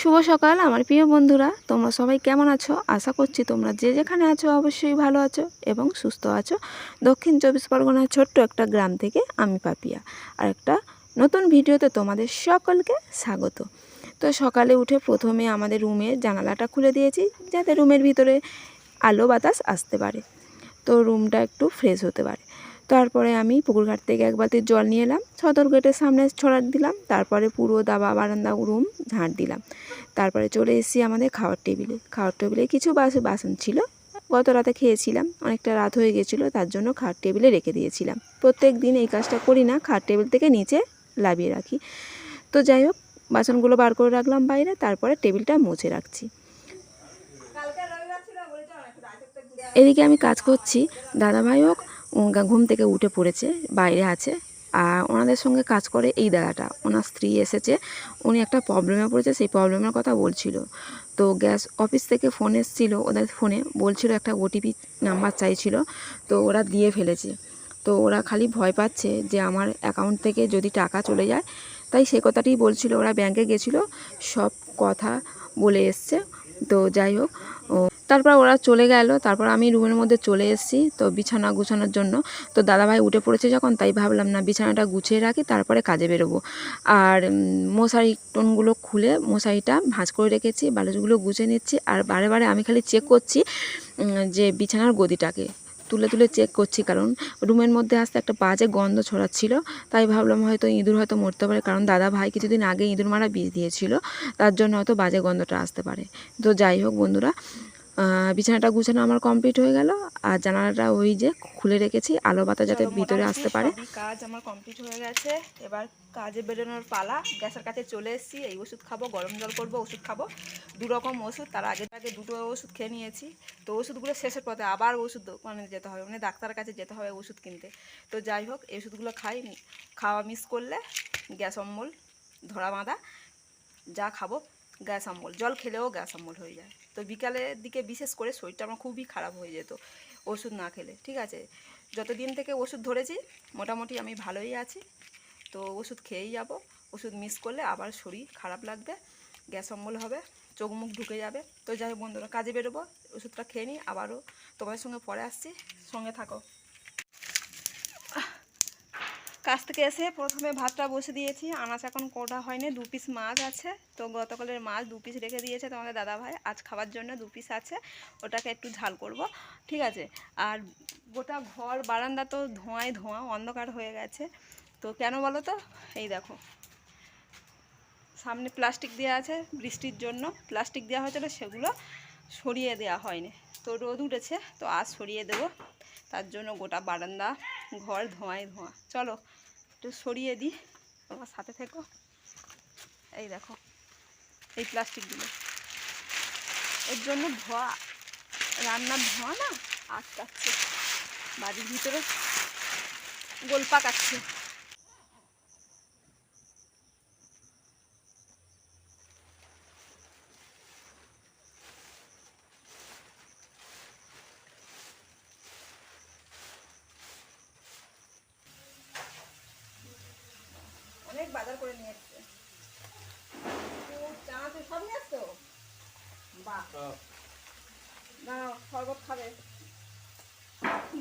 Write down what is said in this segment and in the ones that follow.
শুভ সকাল, আমার প্রিয় বন্ধুরা। তোমরা সবাই কেমন আছো? আশা করছি তোমরা যে যেখানে আছো অবশ্যই ভালো আছো এবং সুস্থ আছো। দক্ষিণ চব্বিশ পরগনার ছোট্ট একটা গ্রাম থেকে আমি পাপিয়া। আর একটা নতুন ভিডিওতে তোমাদের সকলকে স্বাগত। তো সকালে উঠে প্রথমে আমাদের রুমের জানালাটা খুলে দিয়েছি, যাতে রুমের ভিতরে আলো বাতাস আসতে পারে। তো রুমটা একটু ফ্রেশ হতে পারে। তারপরে আমি পুকুর ঘাট থেকে এক বালতি জল নিয়ে এলাম, সদর গেটের সামনে ছড়ার দিলাম, তারপরে পুরো দাবা বারান্দা রুম ঝাঁট দিলাম। তারপরে চলে এসেছি আমাদের খাওয়ার টেবিলে। খাওয়ার টেবিলে কিছু বাস বাসন ছিল। গত রাতে খেয়েছিলাম, অনেকটা রাত হয়ে গেছিল, তার জন্য খাওয়ার টেবিলে রেখে দিয়েছিলাম। প্রত্যেক দিন এই কাজটা করি না, খাওয়ার টেবিল থেকে নিচে লাভিয়ে রাখি। তো যাই হোক, বাসনগুলো বার করে রাখলাম বাইরে, তারপরে টেবিলটা মুছে রাখছি। এদিকে আমি কাজ করছি, দাদাভাই হোক ঘুম থেকে উঠে পড়েছে, বাইরে আছে। আর ওনাদের সঙ্গে কাজ করে এই দাদাটা। ওনার স্ত্রী এসেছে, উনি একটা প্রবলেমে পড়েছে, সেই প্রবলেমের কথা বলছিল। তো গ্যাস অফিস থেকে ফোন এসেছিল, ওদের ফোনে বলছিল একটা ওটিপি নাম্বার চাইছিল, তো ওরা দিয়ে ফেলেছে। তো ওরা খালি ভয় পাচ্ছে যে আমার অ্যাকাউন্ট থেকে যদি টাকা চলে যায়, তাই সে কথাটি বলছিল। ওরা ব্যাংকে গেছিল, সব কথা বলে এসছে। তো যাই হোক, ও তারপর ওরা চলে গেল, তারপর আমি রুমের মধ্যে চলে এসেছি তো বিছানা গুছানোর জন্য। তো দাদাভাই উঠে পড়েছে যখন, তাই ভাবলাম না বিছানাটা গুছিয়ে রাখি, তারপরে কাজে বেরোবো। আর মশারি টোনগুলো খুলে মশারিটা ভাঁজ করে রেখেছি বালিশগুলো গুছিয়ে নিচ্ছি, আর বারে বারে আমি খালি চেক করছি যে বিছানার গদিটাকে। তুলে তুলে চেক করছি, কারণ রুমের মধ্যে আসতে একটা বাজে গন্ধ ছড়াচ্ছিল। তাই ভাবলাম হয়তো ইঁদুর হয়তো মরতে পারে, কারণ দাদা ভাই কিছুদিন আগে ইঁদুর মারা বিষ দিয়েছিল, তার জন্য হয়তো বাজে গন্ধটা আসতে পারে। তো যাই হোক বন্ধুরা বিছানাটা গুছানো আমার কমপ্লিট হয়ে গেল। আর জানালাটা ওই যে খুলে রেখেছি আলো বাতাস যাতে ভিতরে আসতে পারে। কাজ আমার কমপ্লিট হয়ে গেছে। এবার কাজে বেরোনোর পালা গ্যাসের কাছে চলে এসেছি। এই ওষুধ খাব গরম জল করব ওষুধ খাব। দু রকম ওষুধ তার আগে আগে দুটো ওষুধ খেয়ে নিয়েছি। তো ওষুধগুলো শেষের পথে আবার ওষুধ মানে যেতে হবে মানে ডাক্তারের কাছে যেতে হবে ওষুধ কিনতে। তো যাই হোক এই ওষুধগুলো খাই খাওয়া মিস করলে গ্যাস অম্বল ধরা বাঁধা যা খাব গ্যাস অম্বল জল খেলেও গ্যাস অম্বল হয়ে যায়। তো বিকালের দিকে বিশেষ করে শরীরটা আমার খুবই খারাপ হয়ে যেত, ওষুধ না খেলে, ঠিক আছে? যতদিন থেকে ওষুধ ধরেছি, মোটামুটি আমি ভালোই আছি। তো ওষুধ খেয়েই যাব, ওষুধ মিস করলে আবার শরীর খারাপ লাগবে, গ্যাস অম্বল হবে, চোখ মুখ ঢুকে যাবে। তো যাই বন্ধুরা, কাজে বেরোবো, ওষুধটা খেয়ে নিই, আবারও তোমাদের সঙ্গে পরে আসছি, সঙ্গে থাকো। কাজ থেকে এসে প্রথমে ভাতটা বসে দিয়েছি। আনাজ এখন কোটা হয়নি, দু পিস মাছ আছে। তো গতকালের মাছ দু পিস রেখে দিয়েছে তোমাদের দাদা ভাই আজ খাওয়ার জন্য দু পিস আছে, ওটাকে একটু ঝাল করব। ঠিক আছে? আর গোটা ঘর, বারান্দা তো ধোঁয়ায় ধোঁয়া, অন্ধকার হয়ে গেছে। তো কেন বলো তো? এই দেখো। সামনে প্লাস্টিক দেওয়া আছে বৃষ্টির জন্য। প্লাস্টিক দেওয়া হয়েছিল, সেগুলো সরিয়ে দেওয়া হয়নি। তো রোদ উঠেছে, তো আজ সরিয়ে দেবো। তার জন্য গোটা বারান্দা ঘর ধোঁয়ায় ধোঁয়া। চলো, একটু সরিয়ে দিই। তোমার সাথে থেকো। এই দেখো, এই প্লাস্টিকগুলো। এর জন্য ধোয়া, রান্নার ধোঁয়া না আটকাচ্ছে। বাড়ির ভিতরে গোল পাকাচ্ছে অনেক বাজার করে নিয়ে এসছে। চানাচুর সব নিয়ে আসছো বাহ। দাঁড়াও শরবত খাবে।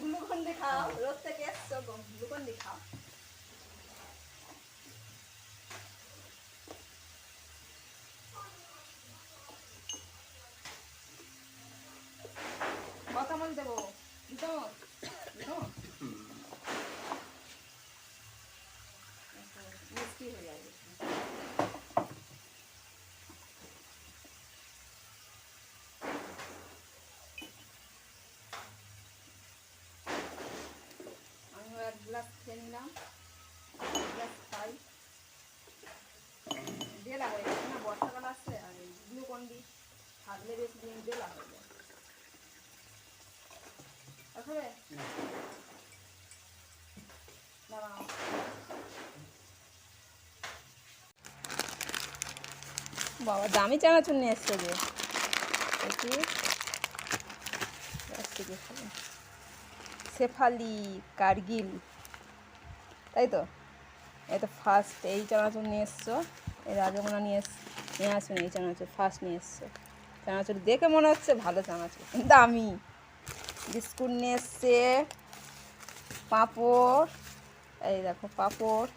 গ্লুকন খাও রোদ থেকে এসছো গ্লুকন দি খাও কথা মন দেবো দিতো দিতো মিষ্টি হয়ে যাবে আমি এক গ্লাস খেয়ে নিলাম এক গ্লাস খাই ডেলা হয়ে গেছে না বর্ষাকাল আসছে আর গ্লুকন ডি থাকলে বেশ দিন ডেলা হয়ে যায় আসলে দাঁড়াও বাবা, দামি চানাচুর নিয়ে এসছে যে শেফালি কার্গিল। তাই তো? এই তো ফার্স্ট এই চানাচুর নিয়ে এসছো। এর আগে মনে নিয়ে এস, নিয়ে আসুন এই চানাচুর ফার্স্ট নিয়ে এসছো। চানাচুর দেখে মনে হচ্ছে ভালো চানাচুর দামি। বিস্কুট নিয়ে এসছে, পাঁপড়। এই দেখো, পাঁপড়।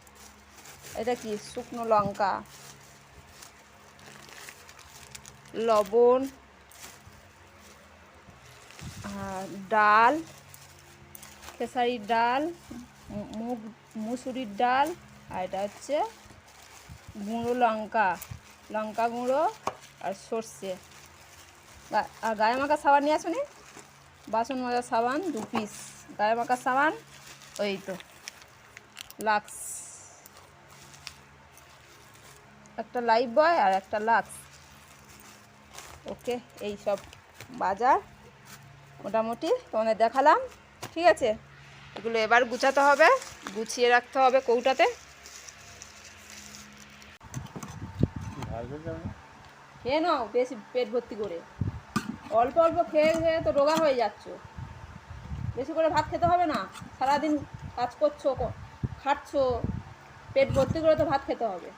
এটা কি? শুকনো লঙ্কা। লবণ আর ডাল, খেসারির ডাল মুগ, মুসুরির ডাল, আর এটা হচ্ছে গুঁড়ো লঙ্কা লঙ্কা গুঁড়ো আর সর্ষে। আর গায়ে মাখা সাবান নিয়ে আসুনি? বাসন মাজার সাবান দু পিস গায়ে মাখা সাবান, ওই তো লাক্স একটা লাইফ বয় আর একটা লাক্স ওকে, এই সব বাজার মোটামুটি তোমাদের দেখালাম, ঠিক আছে? এগুলো এবার গুছাতে হবে, গুছিয়ে রাখতে হবে কৌটাতে। খেয়ে নাও, বেশি পেট ভর্তি করে। অল্প অল্প খেয়ে খেয়ে তো রোগা হয়ে যাচ্ছ। বেশি করে ভাত খেতে হবে না, সারাদিন কাজ করছ খাটছো পেট ভর্তি করে তো ভাত খেতে হবে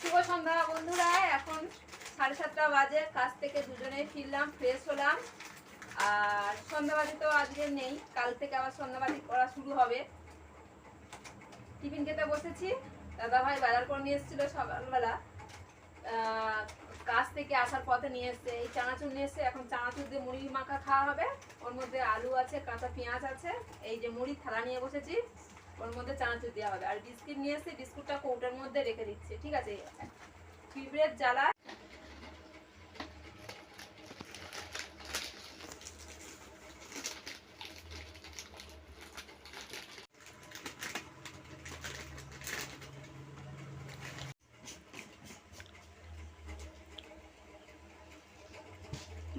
শুভ সন্ধ্যা, বন্ধুরা, এখন সাড়ে সাতটা বাজে, কাজ থেকে দুজনে ফিরলাম ফ্রেশ হলাম। আর সন্ধ্যাবাজি তো আজকে নেই, কাল থেকে আবার সন্ধ্যাবাজি করা শুরু হবে। টিফিন খেতে বসেছি দাদা ভাই বাজার করে নিয়ে এসেছিল সকালবেলা। কাজ থেকে আসার পথে নিয়ে এসছে, এই চানাচুর নিয়ে এসছে, এখন চানাচুর দিয়ে মুড়ি মাখা খাওয়া হবে। ওর মধ্যে আলু আছে, কাঁচা পেঁয়াজ আছে, এই যে মুড়ি থালা নিয়ে বসেছি। ওর মধ্যে চানাচুর দেওয়া হবে। আর বিস্কিট নিয়ে এসে বিস্কুটটা কৌটার মধ্যে রেখে দিচ্ছে, ঠিক আছে? পিঁপড়ের জ্বালা।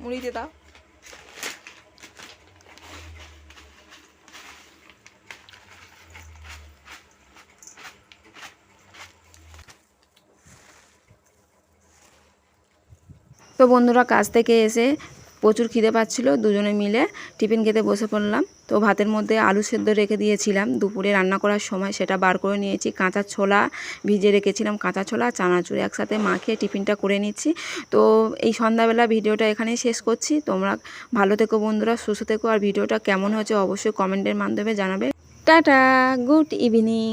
মুড়ি দিয়ে দাও। তো বন্ধুরা কাজ থেকে এসে প্রচুর খিদে পাচ্ছিল, দুজনে মিলে টিফিন খেতে বসে পড়লাম। তো ভাতের মধ্যে আলু সেদ্ধ রেখে দিয়েছিলাম। দুপুরে রান্না করার সময় সেটা বার করে নিয়েছি। কাঁচা ছোলা ভিজে রেখেছিলাম, কাঁচা ছোলা, চানাচুর একসাথে মাখিয়ে টিফিনটা করে নিচ্ছি। তো এই সন্ধ্যাবেলা ভিডিওটা এখানেই শেষ করছি। তোমরা ভালো থেকো বন্ধুরা, সুস্থ থেকো। আর ভিডিওটা কেমন হয়েছে অবশ্যই কমেন্টের মাধ্যমে জানাবে। Tata, good evening.